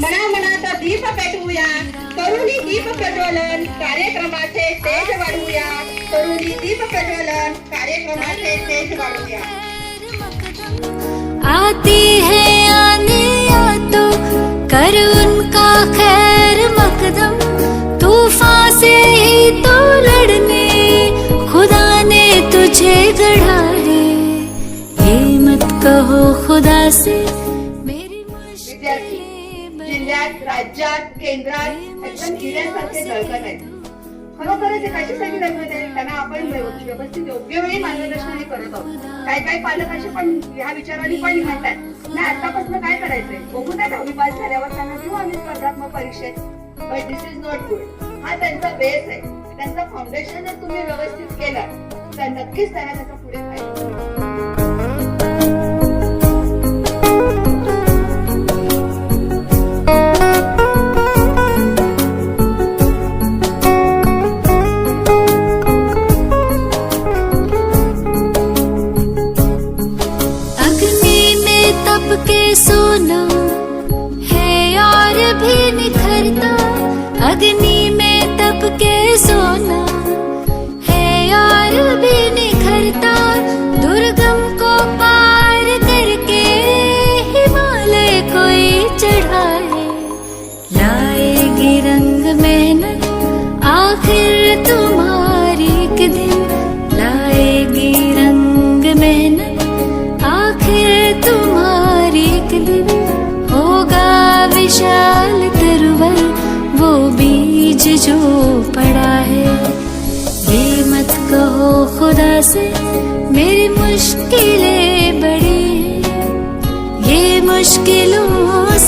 मना मनाचा दीप पेटवूया. तरुणी दीप प्रज्वलन कार्यक्रमाचे तेज वाढवूया. तरुणी दीप प्रज्वलन कार्यक्रमाचे तेज वाढवूया. आती है आने या तो कर उनका खैर मकदम। तूफान से ही तो लड़ने खुदा ने तुझे गढ़ा है ये मत कहो खुदा से राज्यात केंद्रात एकदम किड्यांसारखे दळकत आहेत. खरोखरच हे कशासाठी दळकत आहे त्यांना आपण व्यवस्थित योग्य वेळी मार्गदर्शन करत आहोत. काही काही पालक असे पण ह्या विचाराने पण म्हणतात नाही आतापासून काय करायचंय? बघू त्या दहावी पास झाल्यावर त्यांना घेऊ आम्ही स्पर्धात्मक परीक्षेत but this is not good हा त्यांचा बेस आहे. त्यांचं फाउंडेशन जर तुम्ही व्यवस्थित केलं तर नक्कीच त्यांना त्याचा पुढे फायदा में तप के सोना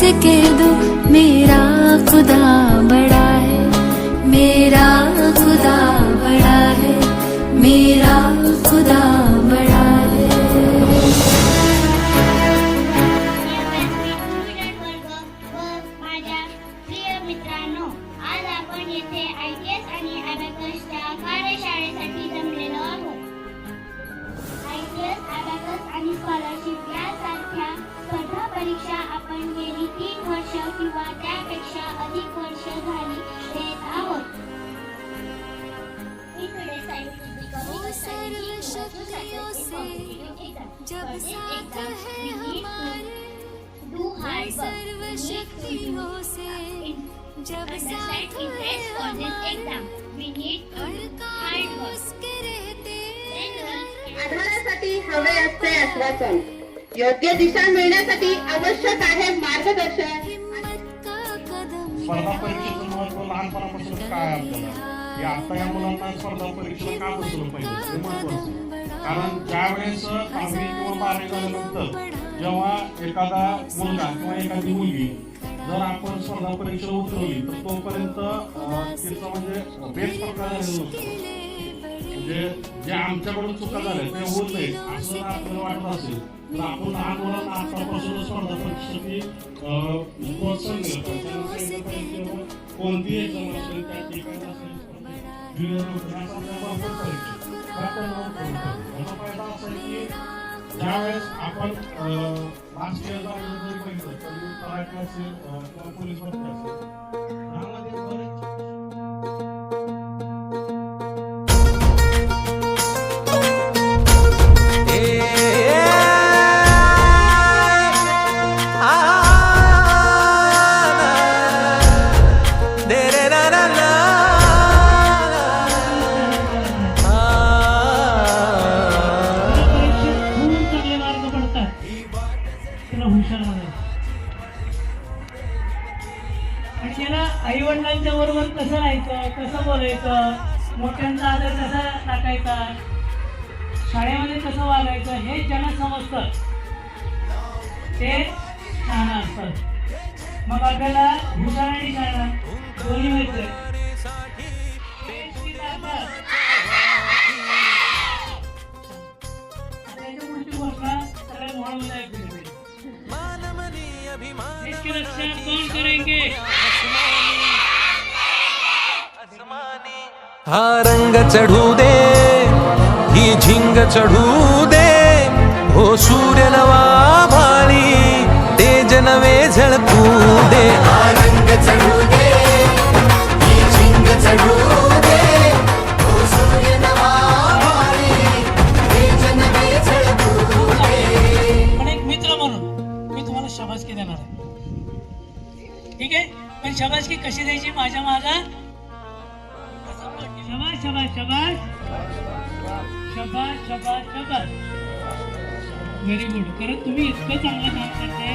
segredo जब साथ है हमारे डू वो हार्ड सर्व से जब साथ है हमारे हर काम उसके रहते आधारासाठी हवे असते आश्वासन। योग्य दिशा मिळण्यासाठी आवश्यक आहे मार्गदर्शन। हिम्मत का कदम स्पर्धा परीक्षेचं महत्व लहानपणापासून काय आपल्याला? आता या मुलांना स्पर्धा परीक्षेला का बसवलं पाहिजे. कारण ज्या वेळेस किंवा बारावी जेव्हा एखादा मुलगा किंवा एखादी मुलगी जर आपण स्पर्धा परीक्षा उतरवली तर तोपर्यंत तिचं म्हणजे बेस प्रकार झालेला नसतो म्हणजे जे आमच्याकडून चुका झाल्या ते होत नाही असं जर आपल्याला वाटत असेल तर आपण लहान मुलांना आतापासून स्पर्धा परीक्षेसाठी प्रोत्साहन दिलं पाहिजे. कोणतीही एक्झाम असेल त्या ठिकाणी असेल ज्युनियर यासारख्या भरपूर परीक्षा त्या पण नोट करून ठेवा. याचा फायदा असा आहे की ज्यावेळेस आपण लास्ट इयरचा जरी बघितलं तर कराटे असेल अं, किंवा पोलीस करायचं. मोठ्यांचा आदर कसा टाकायचा? शाळेमध्ये कसं वागायचं हे ज्यांना समजतं ते छान असतात मग आपल्याला भूषण आणि शाळा दोन्ही व्हायचं देश की कौन करेंगे? हा रंग चढू दे ही झिंग चढू दे. हो सूर्य नवा भाळी तेज नवे झळकू दे. हा रंग चढू दे ही झिंग चढू दे. हो सूर्य नवा भाळी तेज नवे झळकू दे. पण एक मित्र म्हणून मी तुम्हाला शबासकी देणार आहे. ठीक आहे? पण शबासकी कशी द्यायची? माझ्या मागा शबाश शबाश शबाश शबाश शबाश व्हेरी गुड कारण तुम्ही इतकं चांगलं काम करताय.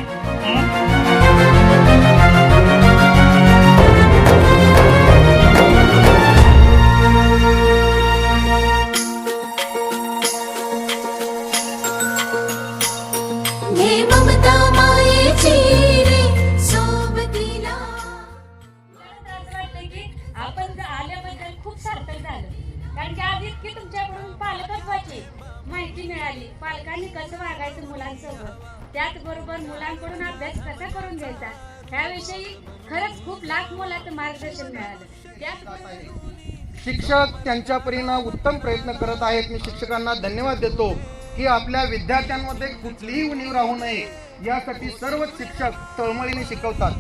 पालकांनी कसं वागायचं मुलांसोबत? त्याचबरोबर मुलांकडून अभ्यास कसा करून घ्यायचा? ह्याविषयी खरंच खूप लाख मुलाचं मार्गदर्शन मिळालं. त्याचबरोबर शिक्षक त्यांच्या परीनं उत्तम प्रयत्न करत आहेत. मी शिक्षकांना धन्यवाद देतो की आपल्या विद्यार्थ्यांमध्ये कुठलीही उणीव राहू नये. यासाठी सर्व शिक्षक तळमळीने शिकवतात.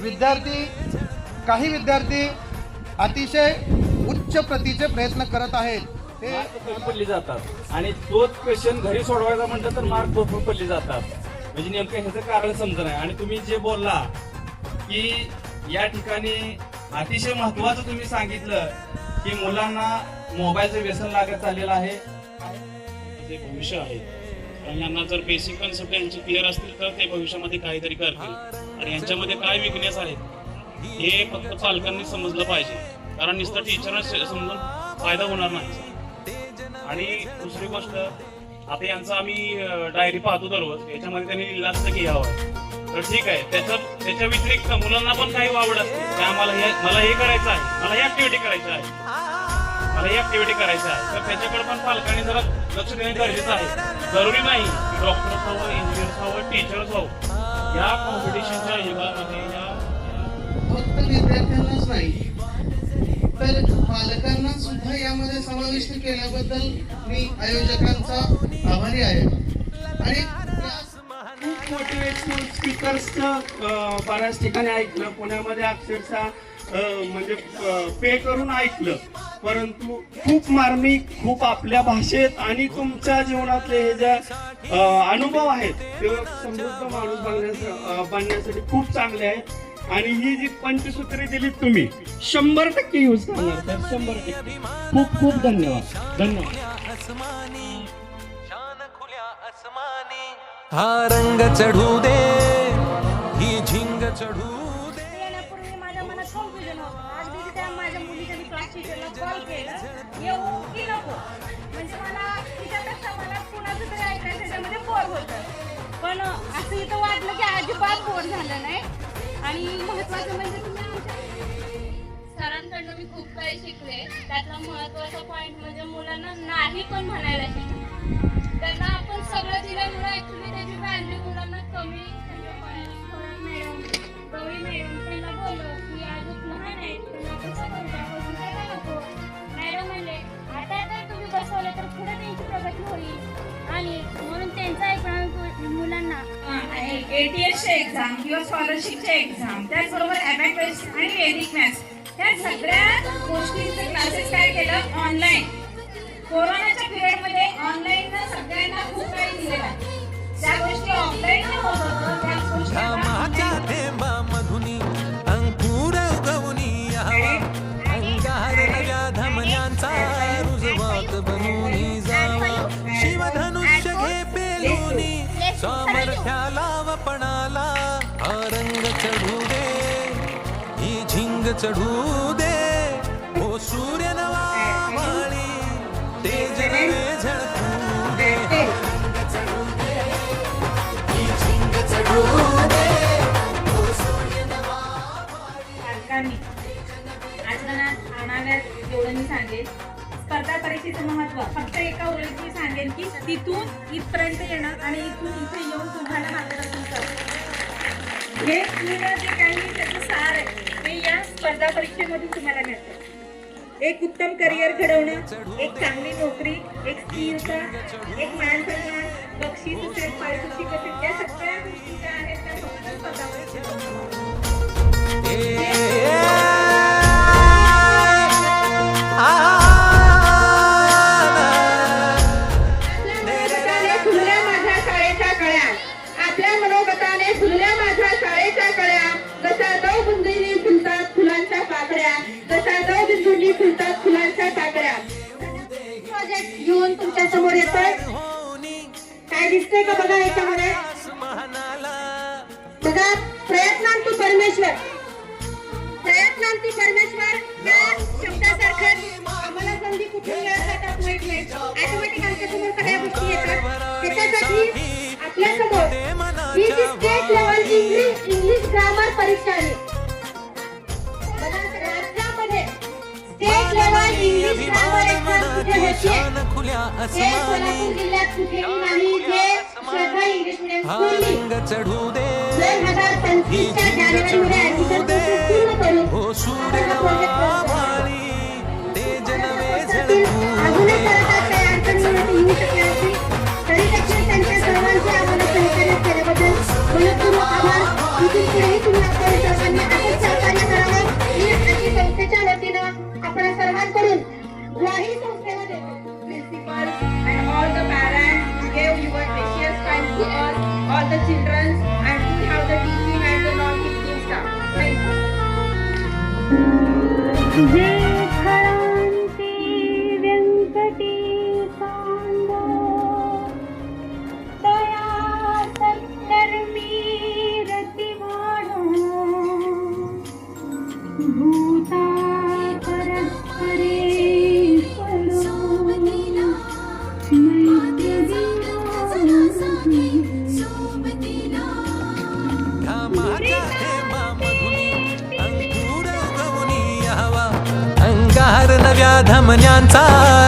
विद्यार्थी काही विद्यार्थी अतिशय उच्च प्रतीचे प्रयत्न करत आहेत. मार्क पडली जातात. आणि तोच क्वेश्चन घरी सोडवायचा म्हटलं तर मार्क भरपूर पडले जातात. म्हणजे नेमकं ह्याचं कारण समजत नाही आणि तुम्ही जे बोलला की या ठिकाणी अतिशय महत्वाचं तुम्ही सांगितलं की मुलांना मोबाईलचं व्यसन लागत चाललेलं आहे. जे भविष्य आहे. आणि यांना जर बेसिक कन्सेप्ट यांचे क्लिअर असतील तर ते भविष्यामध्ये काहीतरी करतील. आणि यांच्यामध्ये काय विकनेस आहेत हे फक्त पालकांनी समजलं पाहिजे. कारण नुसतं टीचरला समजून फायदा होणार नाही. आणि दुसरी गोष्ट आता यांचा आम्ही डायरी पाहतो दररोज. याच्यामध्ये त्यांनी लिहिलं असतं की हवं तर ठीक आहे. त्याच्या त्याच्या व्यतिरिक्त मुलांना पण काही आवड असते. आम्हाला हे मला हे करायचं आहे. मला ही ऍक्टिव्हिटी करायची आहे. मला ही ऍक्टिव्हिटी करायची आहे. तर त्याच्याकडे पण पालकांनी जरा लक्ष देणे गरजेचं आहे. जरुरी नाही की डॉक्टर्स हवं इंजिनियर्स हवं टीचर्स हवं. या कॉम्पिटिशनच्या युगामध्ये या फक्त विद्यार्थ्यांनाच नाही तर पालकांना सुद्धा यामध्ये समाविष्ट केल्याबद्दल मी आयोजकांचा आभारी आहे. आणि खूप मोटिवेशनल स्पीकर्सचं बऱ्याच ठिकाणी ऐकलं. पुण्यामध्ये अक्षरशः म्हणजे पे करून ऐकलं. परंतु खूप मार्मिक खूप आपल्या भाषेत आणि तुमच्या जीवनातले हे ज्या अनुभव आहेत ते समृद्ध माणूस बनण्यासाठी खूप चांगले आहेत. आणि ही जी पंचसूत्री दिली तुम्ही शंभर टक्के यूज करणार. तर शंभर टक्के. खूप खूप धन्यवाद. धन्यवाद. आसमानी शान खुल्या आसमानी हा रंग चढू दे ही झिंग चढू दे. येण्यापूर्वी माझ्या मनात कन्फ्युजन होतं? आज मी त्या माझ्या मुलीच्या मी क्लास टीचरला कॉल केलं. येऊ की नको. म्हणजे मला तिच्यापेक्षा मला कुणाचं तरी ऐकायचं त्याच्यामध्ये बोर होतं. पण असं इथं वाटलं की अजिबात बोर झालं नाही. आणि महत्वाचं म्हणजे तुम्ही आमच्या सरांकडनं मी खूप काही शिकले. त्यातला महत्त्वाचा पॉईंट म्हणजे मुलांना नाही पण म्हणायला शिकले त्यांना आपण सगळं दिल्यामुळे ऍक्च्युली त्याची व्हॅल्यू मुलांना कमी म्हणजे मॅडम गौरी मॅडम त्यांना बोललो की अजून लहान आहे त्यांना कसं बसून नको मॅडम म्हणले आता तर तुम्ही बसवलं तर पुढे त्यांची प्रगती होईल. आणि म्हणून त्यांचा एटीएसचे एक्झाम किंवा स्कॉलरशिपचे एक्झाम त्याचबरोबर अबॅकस आणि वेदिक मॅथ्स ह्या सगळ्या गोष्टींचे क्लासेस काय केलं? ऑनलाईन कोरोनाच्या पिरियडमध्ये ऑनलाईन सगळ्यांना खूप काही दिलेलं त्या गोष्टी ऑफलाईन होत होतं चढू दे. हो सूर्य नवा माळी तेज नवे झळकू दे. स्पर्धा परीक्षेचं महत्त्व फक्त एका ओळीत मी सांगेन की तिथून इथपर्यंत येणं आणि इथून इथे येऊन तुम्हाला मार्गदर्शन हे पूर्ण जे काही त्याचं सार स्पर्धा परीक्षेमधून तुम्हाला मिळतं. एक उत्तम करिअर घडवणं एक चांगली नोकरी एक स्थिरता एक मान सन्मान बक्षीस असेल पारितोषिक असेल त्या प्रोजेक्ट घेऊन तुमच्यासमोर येत काय दिसतंय का बघा याच्यामध्ये? बघा प्रयत्नांतू परमेश्वर. प्रयत्नांती परमेश्वर या शब्दासारखं आम्हाला संधी कुठून मिळत ऑटोमॅटिक आमच्यासमोर सगळ्या गोष्टी येतात. त्याच्यासाठी आपल्यासमोर ही जी स्टेट लेवलची इंग्लिश इंग्लिश ग्रामर परीक्षा आहे. कुठेही नाही जे श्रद्धा इंग्लिश मिडियम रंग चढू दे हो सूर्य आपण अधिकार नव्या धमन्यांचा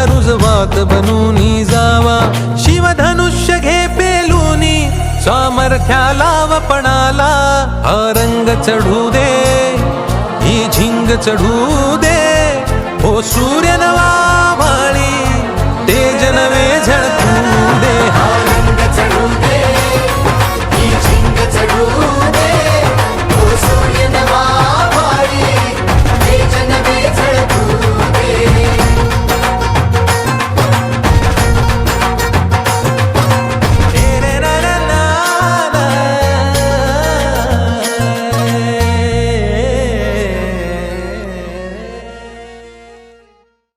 रुजवात बनून जावा. शिवधनुष्य घे पेलूनी सामर्थ्याला वपणाला हा रंग चढू दे ही झिंग चढू दे. हो सूर्य नवा वाळी तेज नवे झळकू